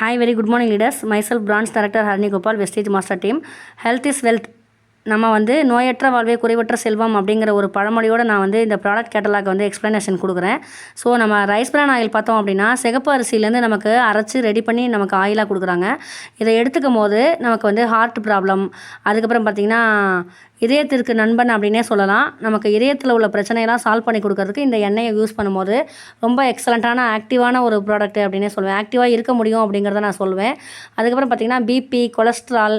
Hi very good morning leaders Myself, branch Director Harani Gopal Vestige master team health is wealth நம்ம வந்து நோயற்ற வாழ்வே குறைவற்ற செல்வம் அப்படிங்கிற ஒரு பழமொழியோடு நான் வந்து இந்த ப்ராடக்ட் கேட்டலாக் வந்து எக்ஸ்ப்ளனேஷன் கொடுக்குறேன். ஸோ நம்ம ரைஸ் பிரான் ஆயில் பார்த்தோம் அப்படின்னா சிகப்பு அரிசியிலேருந்து நமக்கு அரைச்சி ரெடி பண்ணி நமக்கு ஆயிலாக கொடுக்குறாங்க. இதை எடுத்துக்கும் போது நமக்கு வந்து ஹார்ட் ப்ராப்ளம் அதுக்கப்புறம் பார்த்திங்கன்னா இதயத்திற்கு நண்பன் அப்படின்னே சொல்லலாம். நமக்கு இதயத்தில் உள்ள பிரச்சனையெல்லாம் சால்வ் பண்ணி கொடுக்கறதுக்கு இந்த எண்ணெயை யூஸ் பண்ணும்போது ரொம்ப எக்ஸலண்ட்டான ஆக்டிவான ஒரு ப்ராடக்ட் அப்படின்னே சொல்லுவேன் ஆக்டிவாக இருக்க முடியும் அப்படிங்கிறத நான் சொல்லுவேன் அதுக்கப்புறம் பார்த்திங்கன்னா பிபி கொலஸ்ட்ரால்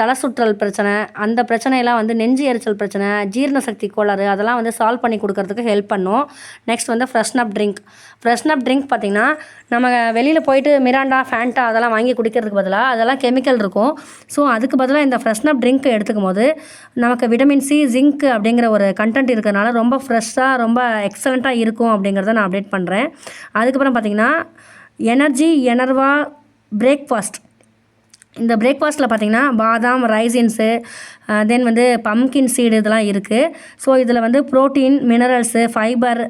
தலை சுற்றல் பிரச்சனை அந்த பிரச்சனையெல்லாம் வந்து நெஞ்சு எரிச்சல் பிரச்சனை ஜீரண சக்தி கோளாறு அதெல்லாம் வந்து சால்வ் பண்ணி கொடுக்கறதுக்கு ஹெல்ப் பண்ணும். நெக்ஸ்ட் வந்து ஃப்ரெஷ்னப் ட்ரிங்க் ஃப்ரெஷ்னப் ட்ரிங்க் பார்த்திங்கன்னா நம்ம வெளியில் போயிட்டு மிராண்டா ஃபேண்டா அதெல்லாம் வாங்கி குடிக்கிறதுக்கு பதிலாக அதெல்லாம் கெமிக்கல் இருக்கும். ஸோ அதுக்கு பதிலாக இந்த ஃப்ரெஷ்னப் ட்ரிங்க் எடுத்துக்கும் போது நமக்கு விட்டமின் சி ஜிங்க் அப்படிங்கிற ஒரு கண்டென்ட் இருக்கிறனால ரொம்ப ஃப்ரெஷ்ஷாக ரொம்ப எக்ஸலண்ட்டாக இருக்கும் அப்படிங்கிறத நான் அப்டேட் பண்ணுறேன் அதுக்கப்புறம் பார்த்திங்கன்னா எனர்ஜி எனர்வா பிரேக்ஃபாஸ்ட் இந்த பிரேக்ஃபாஸ்ட்டில் பார்த்திங்கன்னா பாதாம் ரைசின்ஸு தென் வந்து பம்கின் சீடு இதெல்லாம் இருக்குது ஸோ இதில் வந்து ப்ரோட்டீன் மினரல்ஸு ஃபைபர்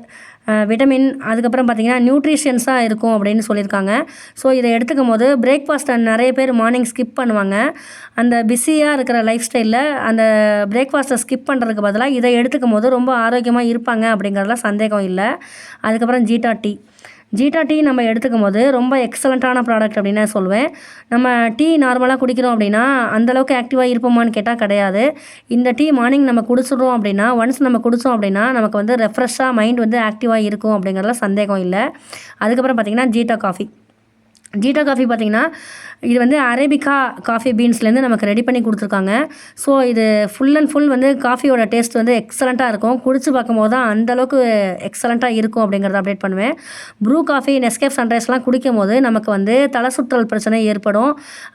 விட்டமின் அதுக்கப்புறம் பார்த்திங்கன்னா நியூட்ரிஷன்ஸாக இருக்கும் அப்படின்னு சொல்லியிருக்காங்க. ஸோ இதை எடுத்துக்கும் போது பிரேக்ஃபாஸ்ட்டை நிறைய பேர் மார்னிங் ஸ்கிப் பண்ணுவாங்க. அந்த பிஸியாக இருக்கிற லைஃப் ஸ்டைலில் அந்த பிரேக்ஃபாஸ்ட்டை ஸ்கிப் பண்ணுறதுக்கு பதிலாக இதை எடுத்துக்கும் போது ரொம்ப ஆரோக்கியமாக இருப்பாங்க அப்படிங்கிறதுல சந்தேகம் இல்லை. அதுக்கப்புறம் ஜீட்டா டீ ஜீட்டா டீ நம்ம எடுத்துக்கும் போது ரொம்ப எக்ஸலண்ட்டான ப்ராடக்ட் அப்படின்னு சொல்லுவேன் நம்ம டீ நார்மலாக குடிக்கிறோம் அப்படின்னா அந்தளவுக்கு ஆக்டிவாக இருப்போமான்னு கேட்டால் கிடையாது. இந்த டீ மார்னிங் நம்ம குடிச்சிடுறோம் அப்படின்னா ஒன்ஸ் நம்ம குடித்தோம் அப்படின்னா நமக்கு வந்து ரெஃப்ரெஷ்ஷாக மைண்ட் வந்து ஆக்டிவாக இருக்கும் அப்படிங்கிறதுல சந்தேகம் இல்லை. அதுக்கப்புறம் பார்த்திங்கன்னா ஜீட்டா காஃபி ஜீட்டா காஃபி பார்த்திங்கன்னா இது வந்து அரேபிகா காஃபி பீன்ஸ்லேருந்து நமக்கு ரெடி பண்ணி கொடுத்துருக்காங்க. ஸோ இது ஃபுல் அண்ட் ஃபுல் வந்து காஃபியோட டேஸ்ட் வந்து எக்ஸலண்ட்டாக இருக்கும். குடிச்சு பார்க்கும்போது தான் அந்தளவுக்கு எக்ஸலண்ட்டாக இருக்கும் அப்படிங்கிறத அப்டேட் பண்ணுவேன். ப்ரூ காஃபி நெஸ்கேப் சன்ரைஸ்லாம் குடிக்கும் போது நமக்கு வந்து தலை சுற்றல் பிரச்சனை ஏற்படும்.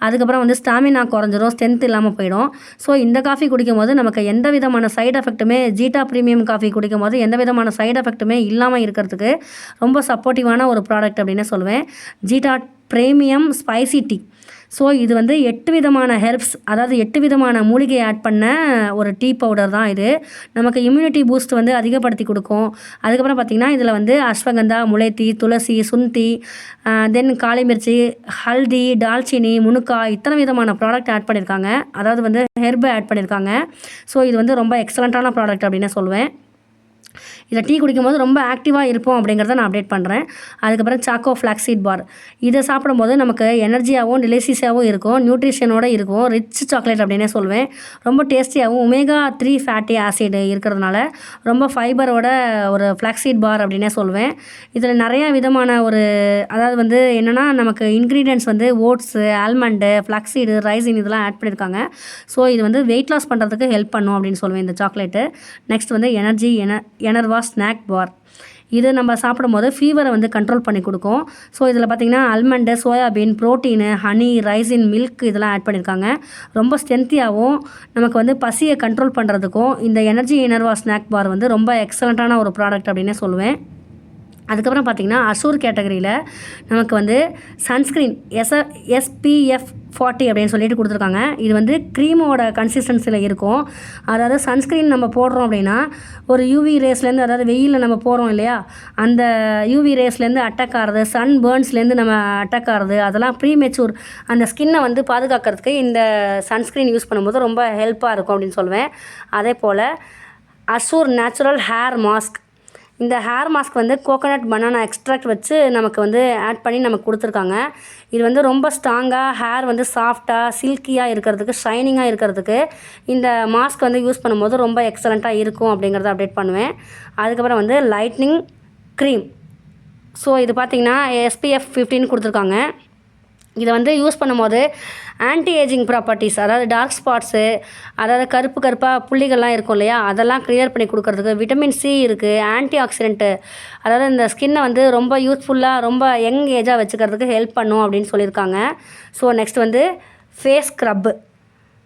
அதுக்கப்புறம் வந்து ஸ்டாமினா குறைஞ்சிரும் ஸ்ட்ரென்த் இல்லாமல் போயிடும். ஸோ இந்த காஃபி குடிக்கும் போது நமக்கு எந்த விதமான சைட் எஃபெக்ட்டுமே ஜீட்டா ப்ரீமியம் காஃபி குடிக்கும் போது எந்த விதமான சைட் எஃபெக்ட்டுமே இல்லாமல் இருக்கிறதுக்கு ரொம்ப சப்போர்ட்டிவான ஒரு ப்ராடக்ட் அப்படின்னு சொல்லுவேன் Zeta premium spicy tea. So இது வந்து எட்டு விதமான ஹெர்ப்ஸ் அதாவது எட்டு விதமான மூலிகை ஆட் பண்ண ஒரு டீ பவுடர் தான் இது. நமக்கு இம்யூனிட்டி பூஸ்ட் வந்து அதிகப்படுத்தி கொடுக்கும். அதுக்கப்புறம் பார்த்திங்கன்னா இதில் வந்து அஸ்வகந்தா முளைத்தி துளசி சுந்தி தென் காளி மிர்ச்சி ஹல்தி டால்ச்சினி முனுக்கா இத்தனை விதமான ப்ராடக்ட் ஆட் பண்ணியிருக்காங்க அதாவது வந்து ஹெர்பை ஆட் பண்ணியிருக்காங்க ஸோ இது வந்து ரொம்ப எக்ஸலண்ட்டான ப்ராடக்ட் அப்படின்னு சொல்லுவேன் இதை டீ குடிக்கும்போது ரொம்ப ஆக்டிவாக இருப்போம் அப்படிங்கிறத நான் அப்டேட் பண்ணுறேன் அதுக்கப்புறம் சாக்கோ ஃப்ளாக்ஸீட் பார் இதை சாப்பிடும்போது நமக்கு எனர்ஜியாகவும் டெலிசிஸாகவும் இருக்கும். நியூட்ரிஷனோடு இருக்கும். ரிச் சாக்லேட் அப்படின்னே சொல்லுவேன் ரொம்ப டேஸ்டியாகவும் ஒமேகா த்ரீ ஃபேட்டி ஆசிட் இருக்கிறதுனால ரொம்ப ஃபைபரோட ஒரு ஃப்ளாக்ஸீட் பார் அப்படின்னே சொல்லுவேன் இதில் நிறையா விதமான ஒரு அதாவது வந்து என்னென்னா நமக்கு இன்க்ரீடியன்ஸ் வந்து ஓட்ஸு ஆல்மண்டு ஃப்ளாக்ஸீடு ரைசின் இதெல்லாம் ஆட் பண்ணியிருக்காங்க. ஸோ இது வந்து வெயிட் லாஸ் பண்ணுறதுக்கு ஹெல்ப் பண்ணும் அப்படின்னு சொல்லுவேன் இந்த சாக்லேட்டு நெக்ஸ்ட் வந்து எனர்ஜி என எனர்வா ஸ்நாக் பார் இது நம்ம சாப்பிடும் போது ஃபீவரை வந்து கண்ட்ரோல் பண்ணி கொடுக்கும். ஸோ இதில் பார்த்திங்கன்னா almond soyabean protein honey raisin milk இதெல்லாம் ஆட் பண்ணியிருக்காங்க ரொம்ப ஸ்ட்ரென்த்தியாகவும் நமக்கு வந்து பசியை கண்ட்ரோல் பண்ணுறதுக்கும் இந்த எனர்ஜி இனர்வா ஸ்நாக் பார் வந்து ரொம்ப எக்ஸலண்ட்டான ஒரு ப்ராடக்ட் அப்படின்னே சொல்லுவேன். அதுக்கப்புறம் பார்த்திங்கன்னா அசூர் கேட்டகரியில் நமக்கு வந்து சன்ஸ்க்ரீன் எஸ் எஸ்பிஎஃப் ஃபார்ட்டி அப்படின்னு சொல்லிட்டு கொடுத்துருக்காங்க. இது வந்து க்ரீமோட கன்சிஸ்டன்சியில் இருக்கும். அதாவது சன்ஸ்க்ரீன் நம்ம போடுறோம் அப்படின்னா ஒரு யூவி ரேஸ்லேருந்து அதாவது வெயிலில் நம்ம போகிறோம் இல்லையா? அந்த யூவி ரேஸ்லேருந்து அட்டாக் ஆகிறது சன் பேர்ன்ஸ்லேருந்து நம்ம அட்டாக் ஆகிறது அதெல்லாம் ப்ரீ மெச்சூர் அந்த ஸ்கின்னை வந்து பாதுகாக்கிறதுக்கு இந்த சன்ஸ்க்ரீன் யூஸ் பண்ணும்போது ரொம்ப ஹெல்ப்பாக இருக்கும் அப்படின்னு சொல்லுவேன் அதே போல் அசூர் நேச்சுரல் ஹேர் மாஸ்க் இந்த ஹேர் மாஸ்க் வந்து கோகோனட் பனானா எக்ஸ்ட்ராக்ட் வச்சு நமக்கு வந்து ஆட் பண்ணி நமக்கு கொடுத்துருக்காங்க. இது வந்து ரொம்ப ஸ்ட்ராங்காக ஹேர் வந்து சாஃப்டாக சில்கியாக இருக்கிறதுக்கு ஷைனிங்காக இருக்கிறதுக்கு இந்த மாஸ்க் வந்து யூஸ் பண்ணும்போது ரொம்ப எக்ஸலண்ட்டாக இருக்கும் அப்படிங்கிறத அப்டேட் பண்ணுவேன். அதுக்கப்புறம் வந்து லைட்னிங் க்ரீம் ஸோ இது பார்த்திங்கன்னா எஸ்பிஎஃப் ஃபிஃப்டின் கொடுத்துருக்காங்க. இதை வந்து யூஸ் பண்ணும்போது ஆன்டி ஏஜிங் ப்ராப்பர்ட்டிஸ் அதாவது டார்க் ஸ்பாட்ஸு அதாவது கருப்பு கருப்பாக புள்ளிகள்லாம் இருக்கும் இல்லையா? அதெல்லாம் க்ளியர் பண்ணி கொடுக்குறதுக்கு விட்டமின் சி இருக்குது ஆன்டி ஆக்சிடென்ட்டு அதாவது இந்த ஸ்கின்னை வந்து ரொம்ப யூஸ்ஃபுல்லாக ரொம்ப யங் ஏஜாக வச்சுக்கிறதுக்கு ஹெல்ப் பண்ணும் அப்படின்னு சொல்லியிருக்காங்க. ஸோ நெக்ஸ்ட் வந்து ஃபேஸ் ஸ்க்ரப்பு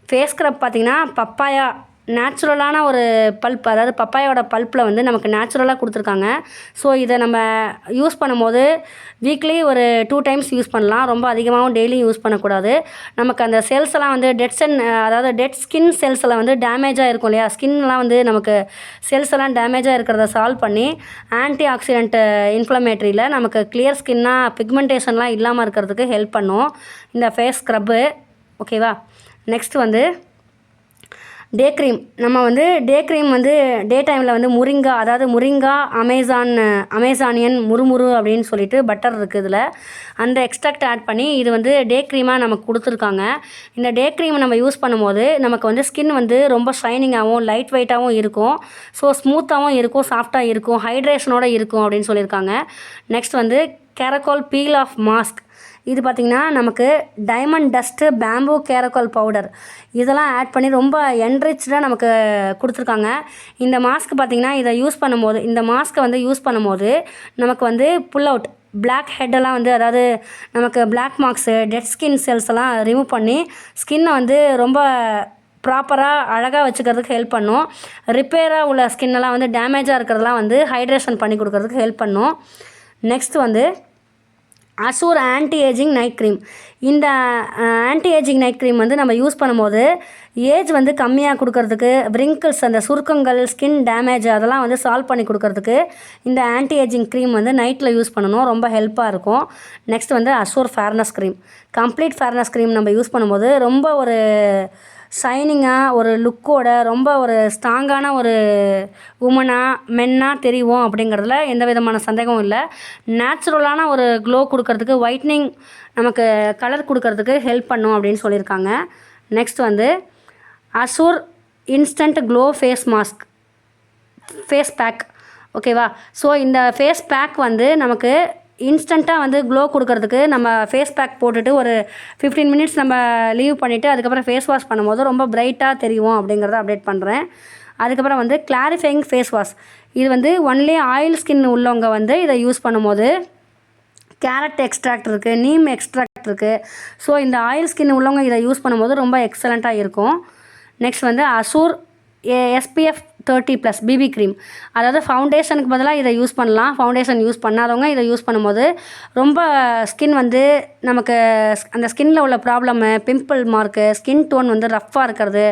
ஃபேஸ் ஸ்க்ரப் பார்த்திங்கன்னா பப்பாயா நேச்சுரலான ஒரு பல்ப் அதாவது பப்பாயோட பல்ப்பில் வந்து நமக்கு நேச்சுரலாக கொடுத்துருக்காங்க. ஸோ இதை நம்ம யூஸ் பண்ணும்போது வீக்லி ஒரு டூ டைம்ஸ் யூஸ் பண்ணலாம். ரொம்ப அதிகமாகவும் டெய்லியும் யூஸ் பண்ணக்கூடாது. நமக்கு அந்த செல்ஸ் எல்லாம் வந்து டெட் சென் அதாவது டெட் ஸ்கின் செல்ஸ் எல்லாம் வந்து டேமேஜாக இருக்கும் இல்லையா? ஸ்கின்லாம் வந்து நமக்கு செல்ஸ் எல்லாம் டேமேஜாக இருக்கிறத சால்வ் பண்ணி ஆன்டி ஆக்சிடென்ட் இன்ஃப்ளமேட்ரியில் நமக்கு கிளியர் ஸ்கின்னாக பிக்மெண்டேஷன்லாம் இல்லாமல் இருக்கிறதுக்கு ஹெல்ப் பண்ணும். இந்த ஃபேஸ் ஸ்க்ரப்பு ஓகேவா? நெக்ஸ்ட் வந்து டே க்ரீம் நம்ம வந்து டே க்ரீம் வந்து டே டைமில் வந்து முரிங்கா அதாவது முரிங்கா அமேசான் அமேசானியன் முறுமுறு அப்படின்னு சொல்லிட்டு பட்டர் இருக்குது இதில். அந்த எக்ஸ்ட்ராக்ட் ஆட் பண்ணி இது வந்து டே க்ரீமாக நமக்கு கொடுத்துருக்காங்க. இந்த டே க்ரீம் நம்ம யூஸ் பண்ணும்போது நமக்கு வந்து ஸ்கின் வந்து ரொம்ப ஷைனிங்காகவும் லைட் வெயிட்டாகவும் இருக்கும். ஸோ ஸ்மூத்தாகவும் இருக்கும் சாஃப்டாக இருக்கும் ஹைட்ரேஷனோட இருக்கும் அப்படின்னு சொல்லியிருக்காங்க. நெக்ஸ்ட் வந்து கேரக்கோல் பீல் ஆஃப் மாஸ்க் இது பார்த்திங்கன்னா நமக்கு diamond dust bamboo charcoal powder இதெல்லாம் ஆட் பண்ணி ரொம்ப என்ரிச்சாக நமக்கு கொடுத்துருக்காங்க. இந்த மாஸ்க் பார்த்திங்கன்னா இதை யூஸ் பண்ணும்போது இந்த மாஸ்க்கை வந்து யூஸ் பண்ணும்போது நமக்கு வந்து புல் அவுட் பிளாக் ஹெட்டெல்லாம் வந்து அதாவது நமக்கு black marks dead skin cells எல்லாம் ரிமூவ் பண்ணி ஸ்கின்னை வந்து ரொம்ப ப்ராப்பராக அழகாக வச்சுக்கிறதுக்கு ஹெல்ப் பண்ணும். ரிப்பேராக உள்ள ஸ்கின்னெல்லாம் வந்து டேமேஜாக இருக்கிறதெல்லாம் வந்து ஹைட்ரேஷன் பண்ணி கொடுக்கறதுக்கு ஹெல்ப் பண்ணும். நெக்ஸ்ட் வந்து Assure anti ageing night cream இந்த ஆன்டி ஏஜிங் நைட் க்ரீம் வந்து நம்ம யூஸ் பண்ணும்போது ஏஜ் வந்து கம்மியாக கொடுக்கறதுக்கு wrinkles அந்த சுருக்கங்கள் ஸ்கின் டேமேஜ் அதெல்லாம் வந்து சால்வ் பண்ணி கொடுக்கறதுக்கு இந்த ஆன்டி ஏஜிங் க்ரீம் வந்து நைட்டில் யூஸ் பண்ணணும். ரொம்ப ஹெல்ப்பாக இருக்கும். நெக்ஸ்ட் வந்து Assure fairness cream complete fairness cream நம்ம யூஸ் பண்ணும்போது ரொம்ப ஒரு ஷைனிங்காக ஒரு லுக்கோட ரொம்ப ஒரு ஸ்ட்ராங்கான ஒரு உமனாக மென்னாக தெரியும் அப்படிங்கிறதுல எந்த விதமான சந்தேகமும் இல்லை. நேச்சுரலான ஒரு க்ளோ கொடுக்கறதுக்கு ஒயிட்னிங் நமக்கு கலர் கொடுக்கறதுக்கு ஹெல்ப் பண்ணும் அப்படின்னு சொல்லியிருக்காங்க. நெக்ஸ்ட் வந்து Assure instant glow face mask face pack ஓகேவா ஸோ இந்த ஃபேஸ் பேக் வந்து நமக்கு இன்ஸ்டண்ட்டாக வந்து க்ளோ கொடுக்கறதுக்கு நம்ம ஃபேஸ் பேக் போட்டுட்டு ஒரு ஃபிஃப்டீன் மினிட்ஸ் நம்ம லீவ் பண்ணிவிட்டு அதுக்கப்புறம் ஃபேஸ் வாஷ் பண்ணும்போது ரொம்ப பிரைட்டாக தெரியும் அப்படிங்கிறத அப்டேட் பண்ணுறேன் அதுக்கப்புறம் வந்து கிளாரிஃபைங் ஃபேஸ் வாஷ் இது வந்து ஒன்லி ஆயில் ஸ்கின் உள்ளவங்க வந்து இதை யூஸ் பண்ணும்போது கேரட் எக்ஸ்ட்ராக்ட் இருக்குது நீம் எக்ஸ்ட்ராக்ட் இருக்குது ஸோ இந்த ஆயில் ஸ்கின் உள்ளவங்க இதை யூஸ் பண்ணும்போது ரொம்ப எக்ஸலண்ட்டாக இருக்கும். நெக்ஸ்ட் வந்து Assure SPF thirty plus BB cream அதாவது ஃபவுண்டேஷனுக்கு பதிலாக இதை யூஸ் பண்ணலாம். ஃபவுண்டேஷன் யூஸ் பண்ணாதவங்க இதை யூஸ் பண்ணும்போது ரொம்ப ஸ்கின் வந்து நமக்கு அந்த ஸ்கின்னில் உள்ள problem pimple mark skin tone வந்து ரஃப்பாக இருக்கிறது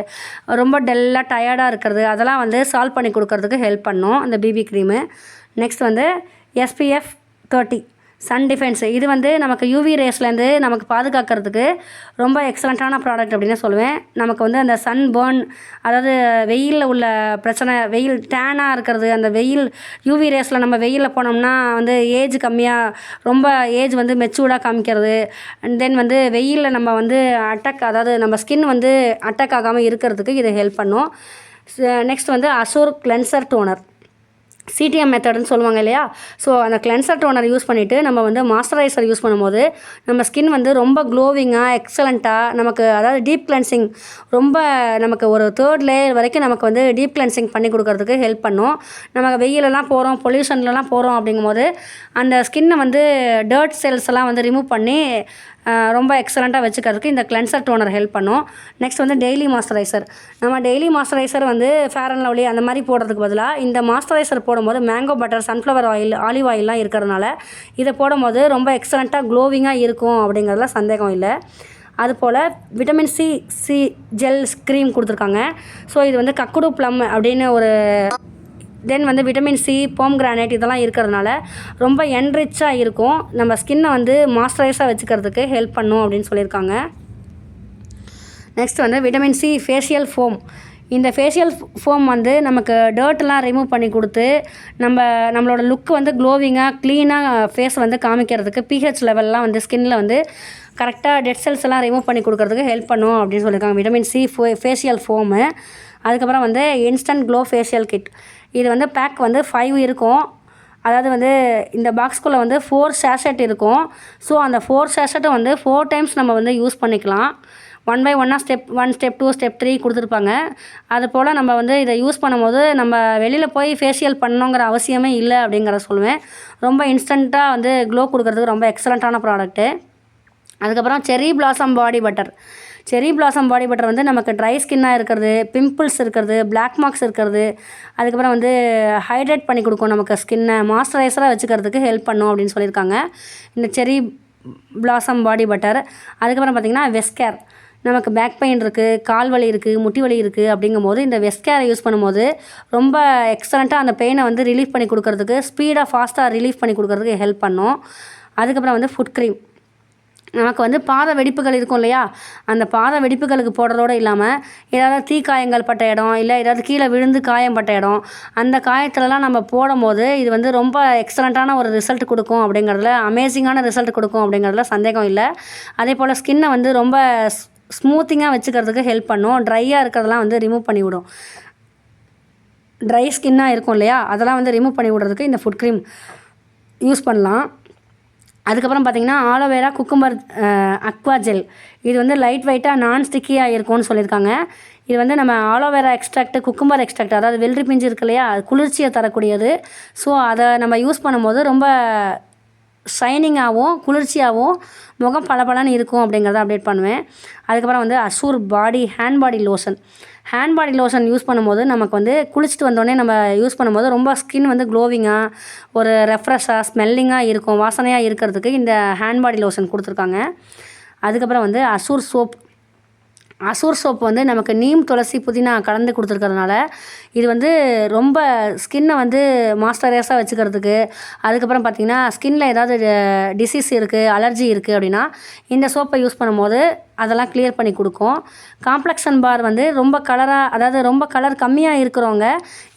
ரொம்ப டல்லாக டயர்டாக இருக்கிறது அதெல்லாம் வந்து சால்வ் பண்ணி கொடுக்கறதுக்கு ஹெல்ப் பண்ணும் அந்த பிபி க்ரீமு நெக்ஸ்ட் வந்து எஸ்பிஎஃப் தேர்ட்டி சன் டிஃபென்ஸ். இது வந்து நமக்கு யூவி ரேஸ்லேருந்து நமக்கு பாதுகாக்கிறதுக்கு ரொம்ப எக்ஸலண்ட்டான ப்ராடக்ட் அப்படின்னு சொல்லுவேன். நமக்கு வந்து அந்த சன் பேர்ன் அதாவது வெயிலில் உள்ள பிரச்சனை வெயில் டேனாக இருக்கிறது அந்த வெயில் யூவி ரேஸில் நம்ம வெயிலில் போனோம்னா வந்து ஏஜ் கம்மியாக ரொம்ப ஏஜ் வந்து மெச்சூர்டாக காமிக்கிறது. அண்ட் தென் வந்து வெயிலில் நம்ம வந்து அட்டாக் அதாவது நம்ம ஸ்கின் வந்து அட்டாக் ஆகாமல் இருக்கிறதுக்கு இது ஹெல்ப் பண்ணும். நெக்ஸ்ட் வந்து அசோர் கிளென்சர் டோனர் சிடிஎம் மெத்தட்னு சொல்லுவாங்க இல்லையா? ஸோ அந்த கிளென்சர் டோனர் யூஸ் பண்ணிவிட்டு நம்ம வந்து மாய்ஸ்சரைசர் யூஸ் பண்ணும்போது நம்ம ஸ்கின் வந்து ரொம்ப க்ளோவிங்காக எக்ஸலண்ட்டாக நமக்கு அதாவது டீப் கிளென்சிங் ரொம்ப நமக்கு ஒரு தேர்ட் லேயர் வரைக்கும் நமக்கு வந்து டீப் கிளென்சிங் பண்ணி கொடுக்கறதுக்கு ஹெல்ப் பண்ணும். நம்ம வெயிலெல்லாம் போகிறோம் பொல்யூஷன்லலாம் போகிறோம் அப்படிங்கும்போது அந்த ஸ்கின்னை வந்து டர்ட் செல்ஸ் எல்லாம் வந்து ரிமூவ் பண்ணி ரொம்ப எக்ஸலண்ட்டாக வச்சுக்கிறதுக்கு இந்த கிளென்சர் டோனர் ஹெல்ப் பண்ணும். நெக்ஸ்ட் வந்து டெய்லி மாய்ஸ்சரைசர் நம்ம டெய்லி மாய்ஸ்சரைசர் வந்து ஃபேர் அண்ட் லவ்லி அந்த மாதிரி போடுறதுக்கு பதிலாக இந்த மாய்ஸ்சரைசர் போடும்போது mango butter sunflower oil olive ஆயிலெலாம் இருக்கிறதுனால இதை போடும்போது ரொம்ப எக்ஸலண்ட்டாக க்ளோவிங்காக இருக்கும் அப்படிங்கிறதுல சந்தேகம் இல்லை. அதுபோல் vitamin C C gel cream கொடுத்துருக்காங்க. ஸோ இது வந்து கக்குடு ப்ளம் அப்படின்னு ஒரு தென் வந்து விட்டமின் சி போம் கிரானைட் இதெல்லாம் இருக்கிறதுனால ரொம்ப என்ரிச்சாக இருக்கும். நம்ம ஸ்கின்னை வந்து மாய்ஸ்சரைஸாக வச்சுக்கிறதுக்கு ஹெல்ப் பண்ணும் அப்படின்னு சொல்லியிருக்காங்க. நெக்ஸ்ட் வந்து விட்டமின் சி ஃபேஷியல் ஃபோம் இந்த ஃபேஷியல் ஃபோம் வந்து நமக்கு டர்ட்லாம் ரிமூவ் பண்ணி கொடுத்து நம்ம நம்மளோட லுக் வந்து க்ளோவிங்காக க்ளீனாக ஃபேஸ் வந்து காமிக்கிறதுக்கு பிஹெச் லெவல்லாம் வந்து ஸ்கின்னில் வந்து கரெக்டாக டெட் செல்ஸ் எல்லாம் ரிமூவ் பண்ணி கொடுக்கறதுக்கு ஹெல்ப் பண்ணும் அப்படின்னு சொல்லியிருக்காங்க. விட்டமின் சி ஃபோ ஃபேஷியல் ஃபோமு அதுக்கப்புறம் வந்து இன்ஸ்டன்ட் க்ளோ ஃபேஷியல் கிட் இது வந்து பேக் வந்து ஃபைவ் இருக்கும். அதாவது வந்து இந்த பாக்ஸ்குள்ளே வந்து ஃபோர் சேஷட் இருக்கும். ஸோ அந்த ஃபோர் சேஷட்டை வந்து ஃபோர் டைம்ஸ் நம்ம வந்து யூஸ் பண்ணிக்கலாம். ஒன் பை ஒன்னாக step one step two step three கொடுத்துருப்பாங்க. அது போல் நம்ம வந்து இதை யூஸ் பண்ணும்போது நம்ம வெளியில் போய் ஃபேஷியல் பண்ணணுங்கிற அவசியமே இல்லை அப்படிங்கிறத சொல்லுவேன். ரொம்ப இன்ஸ்டண்ட்டாக வந்து க்ளோ கொடுக்கறதுக்கு ரொம்ப எக்ஸலண்ட்டான ப்ராடக்ட்டு அதுக்கப்புறம் cherry blossom body butter cherry blossom body butter வந்து நமக்கு ட்ரை ஸ்கின்னாக இருக்கிறது பிம்பிள்ஸ் இருக்கிறது பிளாக் மார்க்ஸ் இருக்கிறது. அதுக்கப்புறம் வந்து ஹைட்ரேட் பண்ணி கொடுக்கும் நமக்கு ஸ்கின்னை மாய்ஸ்சரைசராக வச்சுக்கிறதுக்கு ஹெல்ப் பண்ணும் அப்படின்னு சொல்லியிருக்காங்க. இந்த செரி பிளாசம் பாடி பட்டர் அதுக்கப்புறம் பார்த்திங்கன்னா வெஸ்கேர் நமக்கு பேக் பெயின் இருக்குது கால் வலி இருக்குது முட்டி வலி இருக்குது அப்படிங்கும்போது இந்த வெஸ்கேரை யூஸ் பண்ணும்போது ரொம்ப எக்ஸலண்ட்டாக அந்த பெயினை வந்து ரிலீஃப் பண்ணி கொடுக்கறதுக்கு ஸ்பீடாக ஃபாஸ்ட்டாக ரிலீஃப் பண்ணி கொடுக்கறதுக்கு ஹெல்ப் பண்ணும். அதுக்கப்புறம் வந்து ஃபுட் க்ரீம் நமக்கு வந்து பாத வெடிப்புகள் இருக்கும் இல்லையா? அந்த பாத வெடிப்புகளுக்கு போடுறதோடு இல்லாமல் ஏதாவது தீக்காயங்கள் பட்ட இடம் இல்லை ஏதாவது கீழே விழுந்து காயம் பட்ட இடம் அந்த காயத்துலலாம் நம்ம போடும்போது இது வந்து ரொம்ப எக்ஸலண்ட்டான ஒரு ரிசல்ட் கொடுக்கும் அப்படிங்கிறதுல அமேசிங்கான ரிசல்ட் கொடுக்கும் அப்படிங்கிறதுல சந்தேகம் இல்லை. அதே போல் ஸ்கின்னை வந்து ரொம்ப ஸ்மூத்திங்காக வச்சுக்கிறதுக்கு ஹெல்ப் பண்ணும். ட்ரையாக இருக்கிறதெல்லாம் வந்து ரிமூவ் பண்ணிவிடும். ட்ரை ஸ்கின்னாக இருக்கும் இல்லையா? அதெல்லாம் வந்து ரிமூவ் பண்ணி விடுறதுக்கு இந்த ஃபுட் க்ரீம் யூஸ் பண்ணலாம். அதுக்கப்புறம் பார்த்திங்கன்னா ஆலோவேரா குக்கும்பர் அக்வா ஜெல் இது வந்து லைட் வெயிட்டாக நான் ஸ்டிக்கியாக இருக்கும்னு சொல்லியிருக்காங்க. இது வந்து நம்ம ஆலோவேரா எக்ஸ்ட்ராக்ட் குக்கும்பர் எக்ஸ்ட்ராக்ட் அதாவது வெள்ளரி பிஞ்சு இருக்கு இல்லையா அது குளிர்ச்சியை தரக்கூடியது. ஸோ அதை நம்ம யூஸ் பண்ணும்போது ரொம்ப ஷைனிங்காகவும் குளிர்ச்சியாகவும் முகம் பளபளன்னு இருக்கும் அப்படிங்கிறத அப்டேட் பண்ணுவேன். அதுக்கப்புறம் வந்து Assure body hand body lotion hand body lotion use பண்ணும்போது நமக்கு வந்து குளிச்சுட்டு வந்தோடனே நம்ம யூஸ் பண்ணும்போது ரொம்ப ஸ்கின் வந்து க்ளோவிங்காக ஒரு ரெஃப்ரெஷ்ஷாக ஸ்மெல்லிங்காக இருக்கும் வாசனையாக இருக்கிறதுக்கு இந்த ஹேண்ட் பாடி லோஷன் கொடுத்துருக்காங்க. அதுக்கப்புறம் வந்து அசூர் சோப் அசூர் சோப் வந்து நமக்கு நீம் துளசி புதினா கலந்து கொடுத்துருக்கறதுனால இது வந்து ரொம்ப ஸ்கின்னை வந்து மாஸ்டரைஸாக வச்சுக்கிறதுக்கு. அதுக்கப்புறம் பார்த்திங்கன்னா ஸ்கின்னில் ஏதாவது டிசீஸ் இருக்குது அலர்ஜி இருக்குது அப்படின்னா இந்த சோப்பை யூஸ் பண்ணும்போது அதெல்லாம் கிளியர் பண்ணி கொடுக்கும். காம்ப்ளெக்ஷன் பார் வந்து ரொம்ப கலராக அதாவது ரொம்ப கலர் கம்மியாக இருக்கிறவங்க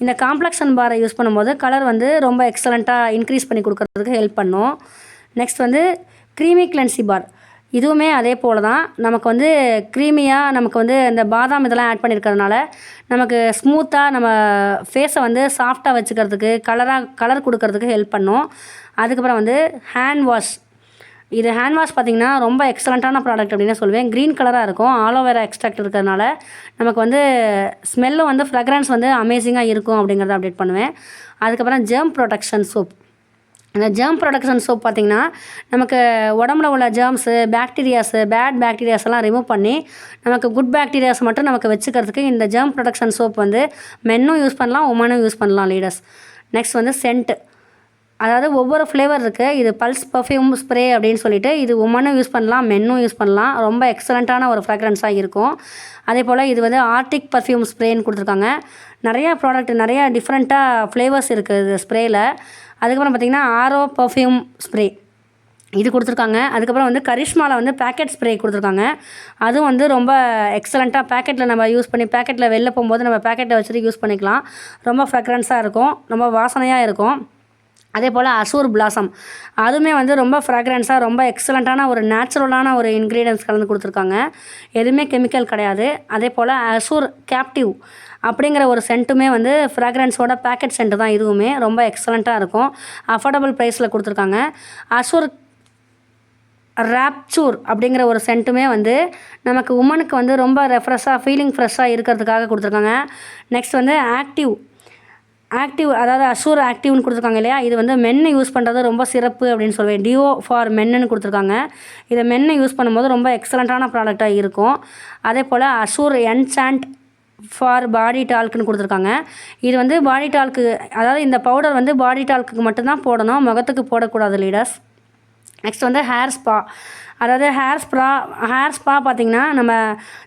இந்த காம்ப்ளெக்ஷன் பாரை யூஸ் பண்ணும்போது கலர் வந்து ரொம்ப எக்ஸலண்ட்டாக இன்க்ரீஸ் பண்ணி கொடுக்கறதுக்கு ஹெல்ப் பண்ணும். நெக்ஸ்ட் வந்து க்ரீமி கிளென்சி பார் இதுவுமே அதே போல் தான் நமக்கு வந்து க்ரீமியாக நமக்கு வந்து இந்த பாதாம் இதெல்லாம் ஆட் பண்ணியிருக்கிறதுனால நமக்கு ஸ்மூத்தாக நம்ம ஃபேஸை வந்து சாஃப்டாக வச்சுக்கிறதுக்கு கலராக கலர் கொடுக்கறதுக்கு ஹெல்ப் பண்ணும். அதுக்கப்புறம் வந்து ஹேண்ட் வாஷ் இது ஹேண்ட் வாஷ் பார்த்திங்கன்னா ரொம்ப எக்ஸலண்ட்டான ப்ராடக்ட் அப்படின்னு சொல்லுவேன் க்ரீன் கலராக இருக்கும். ஆலோவேரா எக்ஸ்ட்ராக்ட் இருக்கிறதுனால நமக்கு வந்து ஸ்மெல்லும் வந்து ஃப்ரெக்ரன்ஸ் வந்து அமேசிங்காக இருக்கும் அப்படிங்கிறத அப்டேட் பண்ணுவேன். அதுக்கப்புறம் ஜெர்ம் ப்ரொடெக்ஷன் சோப் அந்த ஜெர்ம் ப்ரொடக்ஷன் சோப் பார்த்திங்கன்னா நமக்கு உடம்புல உள்ள ஜெர்ம்ஸு பேக்டீரியாஸு பேட் பேக்டீரியாஸ் எல்லாம் ரிமூவ் பண்ணி நமக்கு குட் பேக்டீரியாஸ் மட்டும் நமக்கு வச்சுக்கிறதுக்கு இந்த ஜெர்ம் ப்ரொடக்ஷன் சோப் வந்து மென்னும் யூஸ் பண்ணலாம் உமனும் யூஸ் பண்ணலாம் லீடர்ஸ் நெக்ஸ்ட் வந்து சென்ட்டு அதாவது ஒவ்வொரு ஃப்ளேவர் இருக்குது இது பல்ஸ் பர்ஃப்யூம் ஸ்ப்ரே அப்படின்னு சொல்லிட்டு இது உமனும் யூஸ் பண்ணலாம் மென்னும் யூஸ் பண்ணலாம். ரொம்ப எக்ஸலண்ட்டான ஒரு ஃப்ராக்ரன்ஸாக இருக்கும். அதே போல் இது வந்து ஆர்டிக் பர்ஃப்யூம் ஸ்ப்ரேன்னு கொடுத்துருக்காங்க. நிறையா ப்ராடக்ட் நிறையா டிஃப்ரெண்ட்டாக ஃப்ளேவர்ஸ் இருக்குது இது ஸ்ப்ரேயில் அதுக்கப்புறம் பார்த்திங்கன்னா ஆரோ பர்ஃப்யூம் ஸ்ப்ரே இது கொடுத்துருக்காங்க. அதுக்கப்புறம் வந்து கரிஷ்மாவில் வந்து பேக்கெட் ஸ்ப்ரே கொடுத்துருக்காங்க. அதுவும் வந்து ரொம்ப எக்ஸலண்ட்டாக பேக்கெட்டில் நம்ம யூஸ் பண்ணி பேக்கெட்டில் வெளில போகும்போது நம்ம பேக்கெட்டை வச்சுட்டு யூஸ் பண்ணிக்கலாம். ரொம்ப ஃப்ரெக்ரன்ஸாக இருக்கும். ரொம்ப வாசனையாக இருக்கும். அதே போல் அசூர் பிளாசம் அதுவுமே வந்து ரொம்ப ஃப்ராக்ரன்ஸாக ரொம்ப எக்ஸலண்ட்டான ஒரு நேச்சுரலான ஒரு இன்க்ரீடியன்ஸ் கலந்து கொடுத்துருக்காங்க. எதுவுமே கெமிக்கல் கிடையாது. அதே போல் அசூர் கேப்டிவ் அப்படிங்கிற ஒரு சென்ட்டுமே வந்து ஃப்ராக்ரன்ஸோட பேக்கெட் சென்ட்டு தான் இதுவுமே. ரொம்ப எக்ஸலண்ட்டாக இருக்கும். அஃபோர்டபுள் ப்ரைஸில் கொடுத்துருக்காங்க. அசூர் ராப்சூர் அப்படிங்கிற ஒரு சென்ட்டுமே வந்து நமக்கு உமனுக்கு வந்து ரொம்ப ரெஃப்ரெஷ்ஷாக ஃபீலிங் ஃப்ரெஷ்ஷாக இருக்கிறதுக்காக கொடுத்துருக்காங்க. நெக்ஸ்ட் வந்து ஆக்டிவ் ஆக்டிவ் அதாவது அஷூர் ஆக்டிவ்னு கொடுத்துருக்காங்க இல்லையா? இது வந்து மென்னு யூஸ் பண்ணுறது ரொம்ப சிறப்பு அப்படின்னு சொல்லுவேன். டியோ ஃபார் மென்னுன்னு கொடுத்துருக்காங்க. இதை மென்னு யூஸ் பண்ணும்போது ரொம்ப எக்ஸலண்ட்டான ப்ராடக்டாக இருக்கும். அதே போல் அஷூர் என்சாண்ட் ஃபார் பாடி டால்க்குன்னு கொடுத்துருக்காங்க. இது வந்து பாடி டால்க்கு அதாவது இந்த பவுடர் வந்து பாடி டால்க்குக்கு மட்டும்தான் போடணும். முகத்துக்கு போடக்கூடாது லீடர்ஸ் நெக்ஸ்ட் வந்து ஹேர் ஸ்பா அதாவது ஹேர் ஸ்ப்ரா ஹேர் ஸ்பா பார்த்திங்கன்னா நம்ம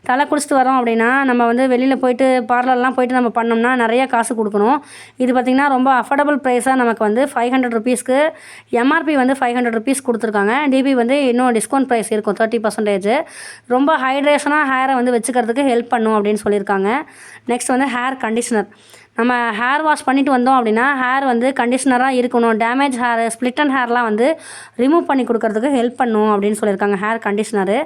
தலை குளிச்சுட்டு வரோம் அப்படின்னா நம்ம வந்து வெளியில் போயிட்டு பார்லர்லாம் போயிட்டு நம்ம பண்ணோம்னா நிறைய காசு கொடுக்கணும். இது பார்த்திங்கன்னா ரொம்ப அஃபோர்டபுள் ப்ரைஸாக நமக்கு வந்து ஃபைவ் ஹண்ட்ரட் ருபீஸ்க்கு எம்ஆர்பி வந்து ஃபைவ் ஹண்ட்ரட் ருபீஸ் கொடுத்துருக்காங்க. டிபி வந்து இன்னும் டிஸ்கவுண்ட் ப்ரைஸ் இருக்கும் தேர்ட்டி பர்சன்டேஜ் ரொம்ப ஹைட்ரேஷனாக ஹேரை வந்து வச்சுக்கிறதுக்கு ஹெல்ப் பண்ணும் அப்படின்னு சொல்லியிருக்காங்க. நெக்ஸ்ட் வந்து ஹேர் கண்டிஷ்னர் நம்ம ஹேர் வாஷ் பண்ணிட்டு வந்தோம் அப்படின்னா ஹேர் வந்து கண்டிஷ்னராக இருக்கணும். டேமேஜ் ஹேர் ஸ்ப்ளிட் அண்ட் ஹேர்லாம் வந்து ரிமூவ் பண்ணி கொடுக்கறதுக்கு ஹெல்ப் பண்ணும் அப்படின்னு சொல்லியிருக்காங்க. ஹேர் கண்டிஷ்னரு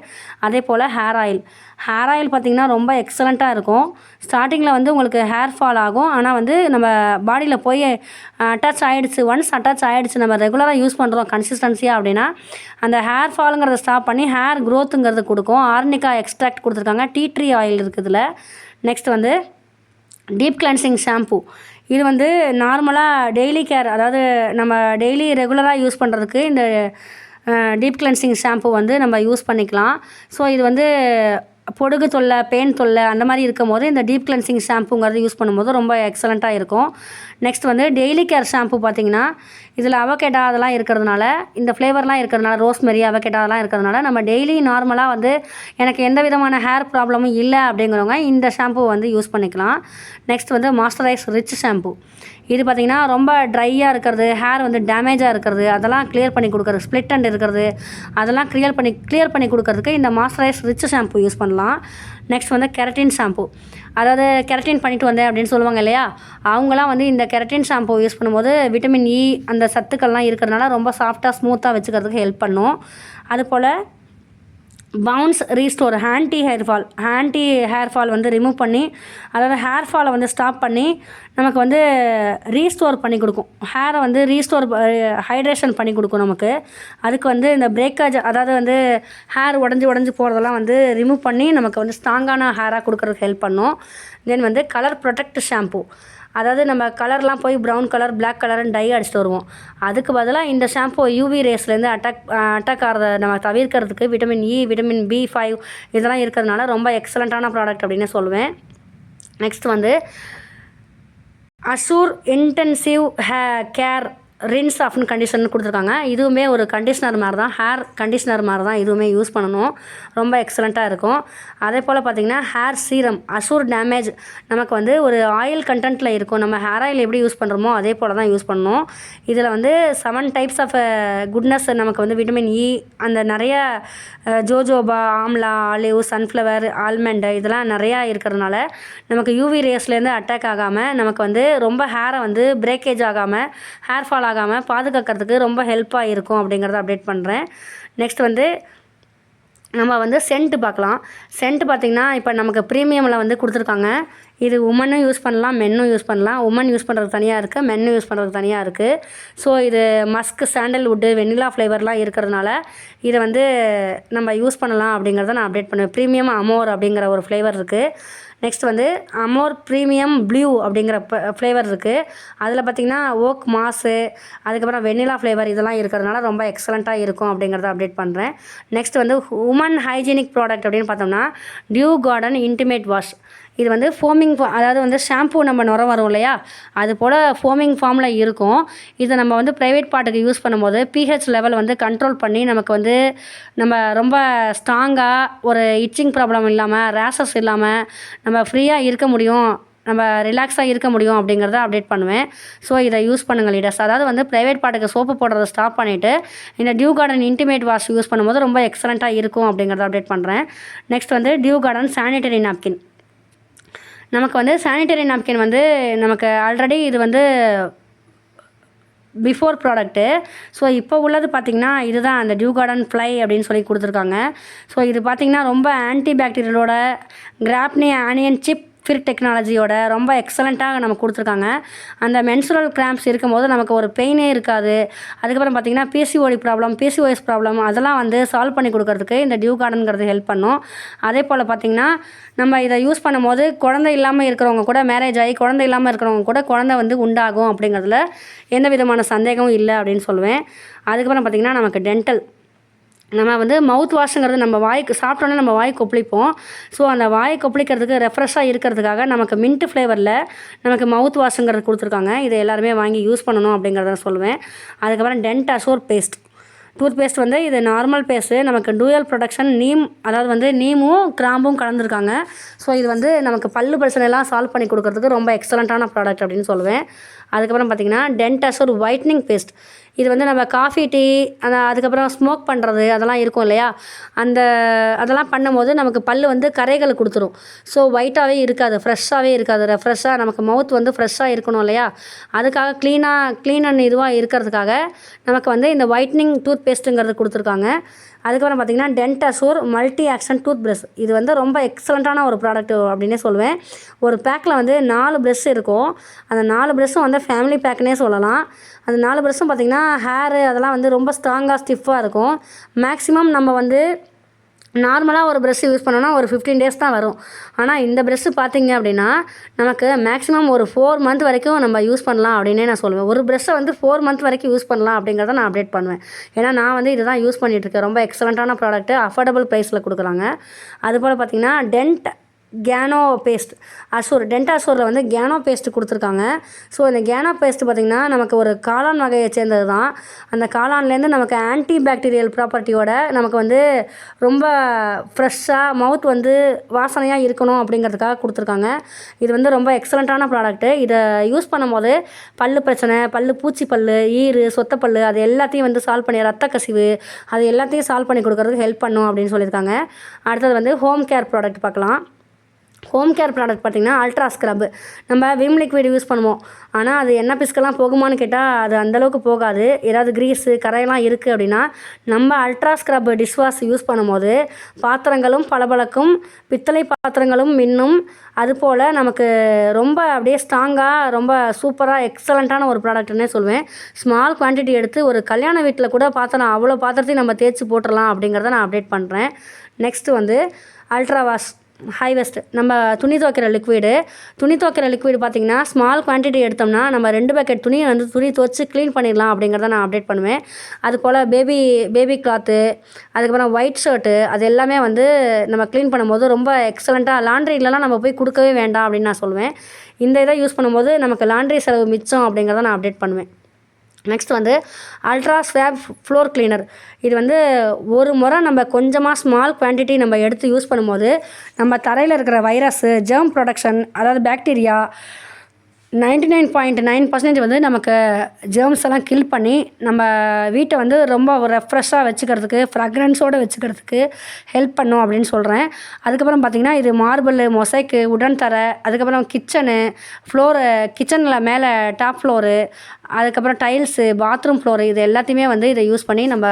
அதே போல் ஹேர் ஆயில் ஹேர் ஆயில் பார்த்திங்கன்னா ரொம்ப எக்ஸலண்ட்டாக இருக்கும். ஸ்டார்டிங்கில் வந்து உங்களுக்கு ஹேர் ஃபால் ஆகும். ஆனால் வந்து நம்ம பாடியில் போய் அட்டாச் ஆகிடுச்சு ஒன்ஸ் அட்டாச் ஆகிடுச்சு நம்ம ரெகுலராக யூஸ் பண்ணுறோம் கன்சிஸ்டன்சியாக அப்படின்னா அந்த ஹேர் ஃபாலுங்கிறத ஸ்டாப் பண்ணி ஹேர் க்ரோத்துங்கிறது கொடுக்கும். ஆர்னிக்கா எக்ஸ்ட்ராக்ட் கொடுத்துருக்காங்க. டீ ட்ரீ ஆயில் இருக்குதுல. நெக்ஸ்ட் வந்து டீப் கிளென்சிங் ஷாம்பு இது வந்து நார்மலாக டெய்லி கேர் அதாவது நம்ம டெய்லி ரெகுலராக யூஸ் பண்ணுறதுக்கு இந்த டீப் கிளென்சிங் ஷாம்பு வந்து நம்ம யூஸ் பண்ணிக்கலாம். ஸோ இது வந்து பொடுகு தொல்லை பெயின் தொல்லை அந்த மாதிரி இருக்கும் போது இந்த டீப் கிளென்சிங் ஷாம்புங்கிறது யூஸ் பண்ணும்போது ரொம்ப எக்ஸலண்ட்டாக இருக்கும். நெக்ஸ்ட் வந்து டெய்லி கேர் ஷாம்பு பார்த்தீங்கன்னா இதில் அவகேட்டா அதெல்லாம் இருக்கிறதுனால இந்த ஃப்ளேவர்லாம் இருக்கிறதுனால ரோஸ்மெரி அவகேட்டா அதெல்லாம் இருக்கிறதுனால நம்ம டெய்லி நார்மலாக வந்து எனக்கு எந்த விதமான ஹேர் ப்ராப்ளமும் இல்லை அப்படிங்கிறவங்க இந்த ஷாம்பு வந்து யூஸ் பண்ணிக்கலாம். நெக்ஸ்ட் வந்து மாஸ்டரைஸ் ரிச் ஷாம்பு இது பார்த்திங்கன்னா ரொம்ப ட்ரையாக இருக்கிறது ஹேர் வந்து டேமேஜாக இருக்கிறது அதெல்லாம் கிளியர் பண்ணி கொடுக்குறது ஸ்ப்ளிட் அண்ட் இருக்கிறது அதெல்லாம் கிளியர் பண்ணி கிளியர் பண்ணி கொடுக்கறதுக்கு இந்த மாஸ்டரைஸ் ரிச் ஷாம்பு யூஸ் பண்ணலாம். நெக்ஸ்ட் வந்து கெரட்டின் ஷாம்பு அதாவது கெரட்டின் பண்ணிட்டு வந்தேன் அப்படின்னு சொல்லுவாங்க இல்லையா? அவங்களாம் வந்து இந்த கெரட்டின் ஷாம்பு யூஸ் பண்ணும்போது விட்டமின் இ e அந்த சத்துக்கள்லாம் இருக்கிறதுனால ரொம்ப சாஃப்டாக ஸ்மூத்தாக வச்சுக்கிறதுக்கு ஹெல்ப் பண்ணும். அதுபோல் bounce restore anti hair fall anti hair fall வந்து ரிமூவ் பண்ணி அதாவது ஹேர் ஃபாலை வந்து ஸ்டாப் பண்ணி நமக்கு வந்து ரீஸ்டோர் பண்ணி கொடுக்கும். ஹேரை வந்து ரீஸ்டோர் ஹைட்ரேஷன் பண்ணி கொடுக்கும் நமக்கு. அதுக்கு வந்து இந்த பிரேக்கேஜ் அதாவது வந்து ஹேர் உடஞ்சி உடஞ்சி போகிறதெல்லாம் வந்து ரிமூவ் பண்ணி நமக்கு வந்து ஸ்ட்ராங்கான ஹேராக கொடுக்குறதுக்கு ஹெல்ப் பண்ணும். தென் வந்து கலர் ப்ரொடெக்ட் ஷாம்பு அதாவது நம்ம கலர்லாம் போய் ப்ரௌன் கலர் பிளாக் கலர்னு டை அடிச்சுட்டு வருவோம். அதுக்கு பதிலாக இந்த ஷாம்பு யூவி ரேஸ்லேருந்து அட்டாக் அட்டாக் ஆகிறத நம்ம தவிர்க்கிறதுக்கு vitamin E e, vitamin B five இதெல்லாம் இருக்கிறதுனால ரொம்ப எக்ஸலண்ட்டான ப்ராடக்ட் அப்படின்னு சொல்லுவேன். நெக்ஸ்ட் வந்து Assure intensive hair care rinse ஆஃப்னு condition கொடுத்துருக்காங்க. இதுவுமே ஒரு கண்டிஷ்னர் மாதிரி தான் ஹேர் கண்டிஷ்னர் மாதிரி தான் இதுவுமே யூஸ் பண்ணணும். ரொம்ப எக்ஸலண்ட்டாக இருக்கும். அதே போல் பார்த்திங்கன்னா ஹேர் சீரம் அசூர் டேமேஜ் நமக்கு வந்து ஒரு ஆயில் கண்டென்ட்டில் இருக்கும். நம்ம ஹேர் ஆயில் எப்படி யூஸ் பண்ணுறோமோ அதே போல் தான் யூஸ் பண்ணணும். இதில் வந்து செவன் டைப்ஸ் ஆஃப் குட்னஸ் நமக்கு வந்து விட்டமின் இ e, அந்த நிறைய jojoba amla olive sunflower almond இதெல்லாம் நிறையா இருக்கிறதுனால நமக்கு யூவி ரேஸ்லேருந்து அட்டாக் ஆகாமல் நமக்கு வந்து ரொம்ப ஹேரை வந்து பிரேக்கேஜ் ஆகாமல் ஹேர் ஃபால் ஆகாமல் பாதுகாக்கிறதுக்கு ரொம்ப ஹெல்ப்பாக இருக்கும் அப்படிங்கிறத அப்டேட் பண்ணுறேன் நெக்ஸ்ட் வந்து நம்ம வந்து சென்ட் பார்க்கலாம். சென்ட் பார்த்திங்கன்னா இப்போ நமக்கு ப்ரீமியமில் வந்து கொடுத்துருக்காங்க. இது உமனும் யூஸ் பண்ணலாம் மென்னும் யூஸ் பண்ணலாம். உமன் யூஸ் பண்ணுறதுக்கு தனியாக இருக்குது மென்னும் யூஸ் பண்ணுறதுக்கு தனியாக இருக்குது ஸோ இது மஸ்க் சாண்டல்வுட்டு வெண்ணிலா ஃப்ளேவர்லாம் இருக்கிறதுனால இதை வந்து நம்ம யூஸ் பண்ணலாம் அப்படிங்கிறத நான் அப்டேட் பண்ணுவேன். ப்ரீமியம் அமோர் அப்படிங்கிற ஒரு ஃப்ளேவர் இருக்குது நெக்ஸ்ட் வந்து அமோர் ப்ரீமியம் ப்ளூ அப்படிங்கிற ஃப்ளேவர் இருக்குது அதில் பார்த்திங்கன்னா ஓக் மாஸு அதுக்கப்புறம் வெண்ணிலா ஃப்ளேவர் இதெல்லாம் இருக்கிறதுனால ரொம்ப எக்ஸலண்ட்டாக இருக்கும் அப்படிங்கிறத அப்டேட் பண்ணுறேன் நெக்ஸ்ட் வந்து உமன் ஹைஜீனிக் ப்ராடக்ட் அப்படின்னு பார்த்தோம்னா டியூ கார்டன் இன்டிமேட் வாஷ் இது வந்து ஃபோமிங் அதாவது வந்து ஷாம்பு நம்ம நுரம் வரும் இல்லையா? அது போல் ஃபோமிங் ஃபார்மில் இருக்கும். இதை நம்ம வந்து ப்ரைவேட் பார்ட்டுக்கு யூஸ் பண்ணும்போது பிஹெச் லெவல் வந்து கண்ட்ரோல் பண்ணி நமக்கு வந்து நம்ம ரொம்ப ஸ்ட்ராங்காக ஒரு இச்சிங் ப்ராப்ளம் இல்லாமல் ரேஷஸ் இல்லாமல் நம்ம ஃப்ரீயாக இருக்க முடியும். நம்ம ரிலாக்ஸாக இருக்க முடியும் அப்படிங்கிறத அப்டேட் பண்ணுவேன். ஸோ இதை யூஸ் பண்ணுங்கள் லீடர்ஸ் அதாவது வந்து ப்ரைவேட் பாட்டுக்கு சோப்பு போடுறத ஸ்டாப் பண்ணிவிட்டு இந்த dew garden intimate wash use பண்ணும்போது ரொம்ப எக்ஸலண்ட்டாக இருக்கும் அப்படிங்கிறத அப்டேட் பண்ணுறேன் நெக்ஸ்ட் வந்து டியூ கார்டன் சானிடரி நாப்கின் நமக்கு வந்து சானிடரி நாப்கின் வந்து நமக்கு ஆல்ரெடி இது வந்து பிஃபோர் ப்ராடக்ட்டு ஸோ இப்போ உள்ளது பார்த்திங்கன்னா இதுதான் அந்த டியூ கார்டன் ஃப்ளை அப்படின்னு சொல்லி கொடுத்துருக்காங்க. ஸோ இது பார்த்திங்கன்னா ரொம்ப ஆன்டி பாக்டீரியலோட கிராப்னி ஆனியன் சிப் ஃபிர் டெக்னாலஜியோட ரொம்ப எக்ஸலண்ட்டாக நமக்கு கொடுத்துருக்காங்க. அந்த மென்சுரல் கிராம்ப்ஸ் இருக்கும்போது நமக்கு ஒரு பெயினே இருக்காது. அதுக்கப்புறம் பார்த்திங்கன்னா பிசிஓடி ப்ராப்ளம் பிசிஓஎஸ் ப்ராப்ளம் அதெல்லாம் வந்து சால்வ் பண்ணி கொடுக்கறதுக்கு இந்த டியூ கார்டனுங்கிறது ஹெல்ப் பண்ணும். அதே போல் பார்த்திங்கன்னா நம்ம இதை யூஸ் பண்ணும்போது குழந்தை இல்லாமல் இருக்கிறவங்க கூட மேரேஜ் ஆகி குழந்தை இல்லாமல் இருக்கிறவங்க கூட குழந்தை வந்து உண்டாகும் அப்படிங்கிறதுல எந்த விதமான சந்தேகமும் இல்லை அப்படின்னு சொல்லுவேன். அதுக்கப்புறம் பார்த்திங்கன்னா நமக்கு டென்டல் நம்ம வந்து மவுத் வாஷுங்கிறது நம்ம வாய்க்கு சாப்பிட்டோன்னே நம்ம வாய் கொப்பளிப்போம் ஸோ அந்த வாய் கொப்பளிக்கிறதுக்கு ரெஃப்ரெஷ்ஷாக இருக்கிறதுக்காக நமக்கு மின்ட் ஃப்ளேவரில் நமக்கு மவுத் வாஷுங்கிறது கொடுத்துருக்காங்க. இதை எல்லாருமே வாங்கி யூஸ் பண்ணணும் அப்படிங்கிறத சொல்லுவேன். அதுக்கப்புறம் டென்ட் அசோர் பேஸ்ட் டூத் பேஸ்ட் வந்து இது நார்மல் பேஸ்ட்டு நமக்கு டூயல் ப்ரொடக்ஷன் நீம் அதாவது வந்து நீமும் கிராம்பும் கலந்துருக்காங்க. ஸோ இது வந்து நமக்கு பல்லு பிரச்சனைலாம் சால்வ் பண்ணி கொடுக்கறதுக்கு ரொம்ப எக்ஸலண்ட்டான ப்ராடக்ட் அப்படின்னு சொல்லுவேன். அதுக்கப்புறம் பார்த்திங்கன்னா டென்ட் ஒரு ஒயிட்னிங் பேஸ்ட் இது வந்து நம்ம காஃபி டீ அந்த அதுக்கப்புறம் ஸ்மோக் பண்ணுறது அதெல்லாம் இருக்கும் இல்லையா? அந்த அதெல்லாம் பண்ணும்போது நமக்கு பல் வந்து கரைகளை கொடுத்துரும். ஸோ ஒயிட்டாகவே இருக்காது ஃப்ரெஷ்ஷாகவே இருக்காது. ரெஃப்ரெஷ்ஷாக நமக்கு மவுத் வந்து ஃப்ரெஷ்ஷாக இருக்கணும் இல்லையா? அதுக்காக க்ளீனாக க்ளீன் அண்ட் இதுவாக இருக்கிறதுக்காக நமக்கு வந்து இந்த ஒயிட்னிங் டூத் பேஸ்ட்டுங்கிறது கொடுத்துருக்காங்க. அதுக்கப்புறம் பார்த்திங்கன்னா Dentassure multi action toothbrush இது வந்து ரொம்ப எக்ஸலண்ட்டான ஒரு ப்ராடக்ட் அப்படின்னே சொல்லுவேன். ஒரு பேக்கில் வந்து நாலு ப்ரெஷ் இருக்கும். அந்த நாலு ப்ரெஷ்ஷும் வந்து ஃபேமிலி பேக்குனே சொல்லலாம். அந்த நாலு ப்ரெஷ்ஷும் பார்த்திங்கன்னா ஹேரு அதெல்லாம் வந்து ரொம்ப ஸ்ட்ராங்காக ஸ்டிஃபாக இருக்கும். மேக்ஸிமம் நம்ம வந்து நார்மலாக ஒரு ப்ரெஷ்ஷு யூஸ் பண்ணோன்னா ஒரு ஃபிஃப்டீன் டேஸ் தான் வரும். ஆனால் இந்த ப்ரெஷ்ஷு பார்த்தீங்க அப்படின்னா நமக்கு மேக்ஸிமம் ஒரு ஃபோர் மந்த் வரைக்கும் நம்ம யூஸ் பண்ணலாம் அப்படின்னே நான் சொல்லுவேன். ஒரு ப்ரெஷ்ஷை வந்து ஃபோர் மந்த் வரைக்கும் யூஸ் பண்ணலாம் அப்படிங்கிறத நான் அப்டேட் பண்ணுவேன். ஏன்னா நான் வந்து இதுதான் யூஸ் பண்ணிகிட்ருக்கேன் ரொம்ப எக்ஸலண்ட்டான ப்ராடக்ட்டு அஃபோர்டபுள் ப்ரைஸில் கொடுக்குறாங்க. அதுபோல் பார்த்தீங்கன்னா டென்ட் கேனோ பேஸ்ட் அசூர் டென்டாசூரில் வந்து கேனோ பேஸ்ட் கொடுத்துருக்காங்க. ஸோ இந்த கேனோ பேஸ்ட் பார்த்திங்கன்னா நமக்கு ஒரு காளான் வகையை சேர்ந்தது தான் அந்த காளான்லேருந்து நமக்கு ஆன்டி பாக்டீரியல் ப்ராப்பர்ட்டியோட நமக்கு வந்து ரொம்ப ஃப்ரெஷ்ஷாக மவுத் வந்து வாசனையாக இருக்கணும் அப்படிங்கிறதுக்காக கொடுத்துருக்காங்க. இது வந்து ரொம்ப எக்ஸலண்ட்டான ப்ராடக்ட்டு இதை யூஸ் பண்ணும்போது பல்லு பிரச்சனை பல்லு பூச்சி பல்லு ஈறு சொத்தப்பல் பல்லு அது எல்லாத்தையும் வந்து சால்வ் பண்ணி ரத்த கசிவு அது எல்லாத்தையும் சால்வ் பண்ணி கொடுக்குறதுக்கு ஹெல்ப் பண்ணும் அப்படின்னு சொல்லியிருக்காங்க. அடுத்தது வந்து ஹோம் கேர் ப்ராடக்ட் பார்க்கலாம். ஹோம் கேர் ப்ராடக்ட் பார்த்திங்கன்னா அல்ட்ரா ஸ்க்ரப் நம்ம விம் லிக்விட் யூஸ் பண்ணுவோம். ஆனால் அது என்ன பிஸ்கெல்லாம் போகுமான்னு கேட்டால் அது அந்தளவுக்கு போகாது. ஏதாவது க்ரீஸு கரையெல்லாம் இருக்குது அப்படின்னா நம்ம ultra scrub dish wash use பண்ணும்போது பாத்திரங்களும் பளபளக்கும் பித்தளை பாத்திரங்களும் மின்னும். அதுபோல் நமக்கு ரொம்ப அப்படியே ஸ்ட்ராங்காக ரொம்ப சூப்பராக எக்ஸலண்ட்டான ஒரு ப்ராடக்ட்னே சொல்லுவேன் ஸ்மால் குவான்டிட்டி எடுத்து ஒரு கல்யாண வீட்டில் கூட பாத்திரம் அவ்வளோ பாத்திரத்தையும் நம்ம தேய்ச்சி போட்டுடலாம் அப்படிங்கிறத நான் அப்டேட் பண்ணுறேன் நெக்ஸ்ட்டு வந்து அல்ட்ரா வாஷ் ஹை வெஸ்ட் நம்ம துணி துவைக்கிற லிக்விடு துணி துவைக்கிற லிக்விடு பார்த்திங்கன்னா ஸ்மால் குவான்டிட்டி எடுத்தோம்னா நம்ம ரெண்டு பக்கெட் துணியை வந்து துணி துவைச்சி க்ளீன் பண்ணிடலாம் அப்படிங்கிறத நான் அப்டேட் பண்ணுவேன். அது போல் பேபி பேபி கிளாத்து அதுக்கப்புறம் ஒயிட் ஷர்ட்டு அது எல்லாமே வந்து நம்ம க்ளீன் பண்ணும்போது ரொம்ப எக்ஸலண்ட்டாக லாண்ட்ரிலலாம் நம்ம போய் கொடுக்கவே வேண்டாம் அப்படின்னு நான் சொல்லுவேன் இந்த இதை யூஸ் பண்ணும்போது நமக்கு லாண்ட்ரி செலவு மிச்சம் அப்படிங்கிறத நான் அப்டேட் பண்ணுவேன். நெக்ஸ்ட் வந்து அல்ட்ரா ஸ்வாப் ஃப்ளோர் கிளீனர் இது வந்து ஒரு முறை நம்ம கொஞ்சமாக ஸ்மால் குவான்டிட்டி நம்ம எடுத்து யூஸ் பண்ணும்போது நம்ம தரையில் இருக்கிற வைரஸ்ஸு ஜெர்ம் ப்ரொடக்ஷன் அதாவது bacteria ninety nine point nine percentage வந்து நமக்கு ஜேர்ம்ஸ் எல்லாம் கில் பண்ணி நம்ம வீட்டை வந்து ரொம்ப ரெஃப்ரெஷ்ஷாக வச்சுக்கிறதுக்கு ஃப்ராக்ரன்ஸோடு வச்சுக்கிறதுக்கு ஹெல்ப் பண்ணும் அப்படின்னு சொல்கிறேன் அதுக்கப்புறம் பார்த்திங்கன்னா இது மார்பிள் மொசைக்கு உடன் தர அதுக்கப்புறம் கிச்சனு ஃப்ளோரு கிச்சனில் மேலே டாப் ஃப்ளோரு அதுக்கப்புறம் டைல்ஸு பாத்ரூம் ஃப்ளோரு இது எல்லாத்தையுமே வந்து இதை யூஸ் பண்ணி நம்ம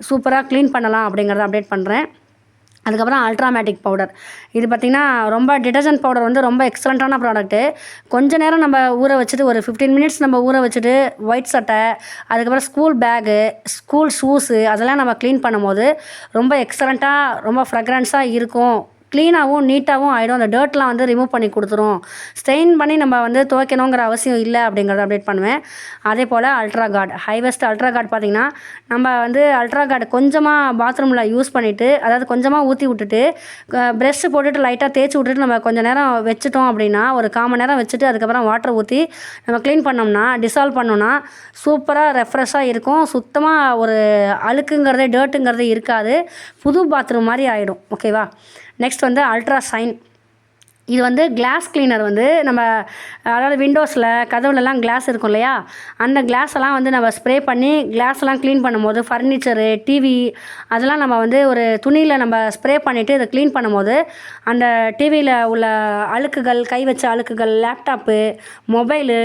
சூப்பராக க்ளீன் பண்ணலாம் அப்படிங்கிறத அப்டேட் பண்ணுறேன் அதுக்கப்புறம் அல்ட்ராமேட்டிக் பவுடர் இது பார்த்திங்கன்னா ரொம்ப டிடர்ஜென்ட் பவுடர் வந்து ரொம்ப எக்ஸலண்ட்டான ப்ராடக்ட்டு கொஞ்ச நேரம் நம்ம ஊற வச்சுட்டு ஒரு ஃபிஃப்டீன் மினிட்ஸ் நம்ம ஊற வச்சுட்டு ஒயிட் சட்டை அதுக்கப்புறம் ஸ்கூல் பேகு ஸ்கூல் ஷூஸு அதெல்லாம் நம்ம க்ளீன் பண்ணும்போது ரொம்ப எக்ஸலண்ட்டாக ரொம்ப ஃப்ரெக்ரன்ஸாக இருக்கும். க்ளீனாகவும் நீட்டாகவும் ஆகிடும் அந்த டர்ட்லாம் வந்து ரிமூவ் பண்ணி கொடுத்துரும். ஸ்டெயின் பண்ணி நம்ம வந்து துவைக்கணுங்கிற அவசியம் இல்லை அப்படிங்கிறத அப்டேட் பண்ணுவேன். அதே போல் அல்ட்ரா கார்டு ஹைவெஸ்ட் அல்ட்ரா கார்டு பார்த்திங்கன்னா நம்ம வந்து அல்ட்ரா கார்டு கொஞ்சமாக பாத்ரூமில் யூஸ் பண்ணிவிட்டு அதாவது கொஞ்சமாக ஊற்றி விட்டுட்டு ப்ரெஷ்ஷு போட்டுட்டு லைட்டாக தேய்ச்சி விட்டுட்டு நம்ம கொஞ்சம் நேரம் வச்சுட்டோம் அப்படின்னா ஒரு காமன் நேரம் வச்சுட்டு அதுக்கப்புறம் வாட்டர் ஊற்றி நம்ம க்ளீன் பண்ணோம்னா டிசால்வ் பண்ணோம்னா சூப்பராக ரெஃப்ரெஷ்ஷாக இருக்கும். சுத்தமாக ஒரு அழுக்குங்கிறதே டர்ட்டுங்கிறதே இருக்காது. புது பாத்ரூம் மாதிரி ஆகிடும் ஓகேவா நெக்ஸ்ட் வந்து அல்ட்ரா சைன் இது வந்து கிளாஸ் கிளீனர் வந்து நம்ம அதாவது விண்டோஸில் கதவுலலாம் கிளாஸ் இருக்கும் இல்லையா? அந்த கிளாஸெல்லாம் வந்து நம்ம ஸ்ப்ரே பண்ணி கிளாஸ்லாம் எல்லாம் க்ளீன் பண்ணும்போது ஃபர்னிச்சரு டிவி அதெல்லாம் நம்ம வந்து ஒரு துணியில் நம்ம ஸ்ப்ரே பண்ணிவிட்டு இதை க்ளீன் பண்ணும்போது அந்த டிவியில் உள்ள அழுக்குகள் கை வச்ச அழுக்குகள் laptop mobile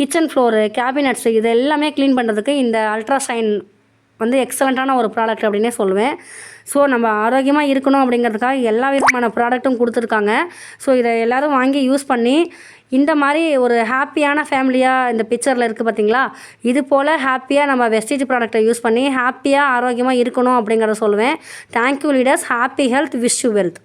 kitchen floor cabinets இது எல்லாமே க்ளீன் பண்ணுறதுக்கு இந்த அல்ட்ரா சைன் வந்து எக்ஸலண்ட்டான ஒரு ப்ராடக்ட் அப்படின்னே சொல்லுவேன். ஸோ நம்ம ஆரோக்கியமாக இருக்கணும் அப்படிங்கிறதுக்காக எல்லா விதமான ப்ராடக்ட்டும் கொடுத்துருக்காங்க. ஸோ இதை எல்லோரும் வாங்கி யூஸ் பண்ணி இந்த மாதிரி ஒரு ஹாப்பியான ஃபேமிலியாக இந்த பிக்சரில் இருக்குது பார்த்தீங்களா இது போல் ஹாப்பியாக நம்ம வெஸ்டேஜ் ப்ராடக்ட்டை யூஸ் பண்ணி ஹாப்பியாக ஆரோக்கியமாக இருக்கணும் அப்படிங்கிறத சொல்லுவேன். Thank you leaders happy health wish you wealth